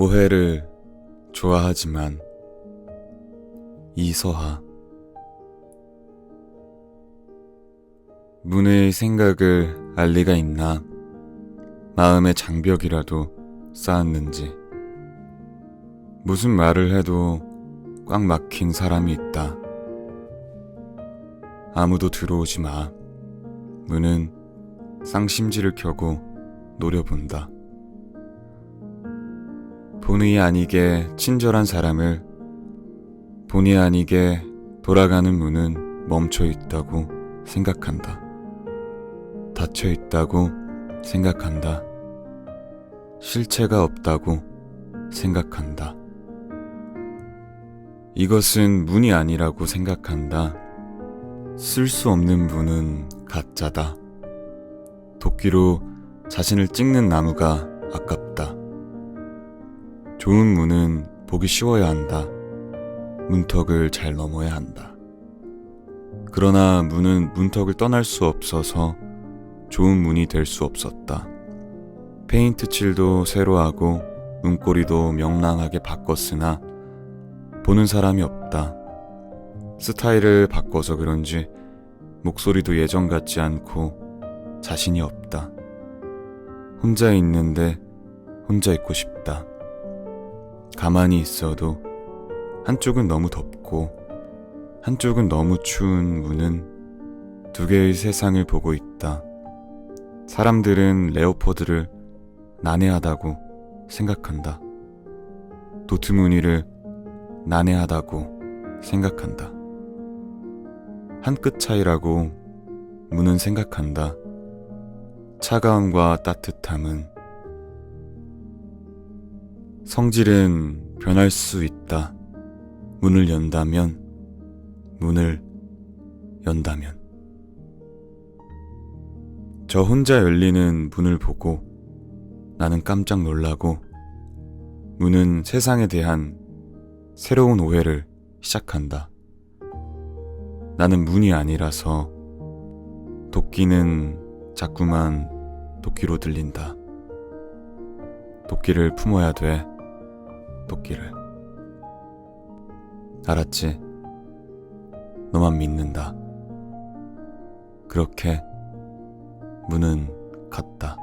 오해를 좋아하지만 이서하 문의 생각을 알 리가 있나 마음의 장벽이라도 쌓았는지 무슨 말을 해도 꽉 막힌 사람이 있다. 아무도 들어오지 마. 문은 쌍심지를 켜고 노려본다. 본의 아니게 친절한 사람을 본의 아니게 돌아가는 문은 멈춰 있다고 생각한다. 닫혀 있다고 생각한다. 실체가 없다고 생각한다. 이것은 문이 아니라고 생각한다. 쓸 수 없는 문은 가짜다. 도끼로 자신을 찍는 나무가 아깝다. 좋은 문은 보기 쉬워야 한다. 문턱을 잘 넘어야 한다. 그러나 문은 문턱을 떠날 수 없어서 좋은 문이 될 수 없었다. 페인트 칠도 새로 하고 문고리도 명랑하게 바꿨으나 보는 사람이 없다. 스타일을 바꿔서 그런지 목소리도 예전 같지 않고 자신이 없다. 혼자 있는데 혼자 있고 싶다. 가만히 있어도 한쪽은 너무 덥고 한쪽은 너무 추운 문은 두 개의 세상을 보고 있다. 사람들은 레오포드를 난해하다고 생각한다. 도트무늬를 난해하다고 생각한다. 한 끗 차이라고 문은 생각한다. 차가움과 따뜻함은 성질은 변할 수 있다. 문을 연다면, 문을 연다면. 저 혼자 열리는 문을 보고 나는 깜짝 놀라고 문은 세상에 대한 새로운 오해를 시작한다. 나는 문이 아니라서 도끼는 자꾸만 도끼로 들린다. 도끼를 품어야 돼. 도끼를. 알았지? 너만 믿는다. 그렇게 문은 갔다.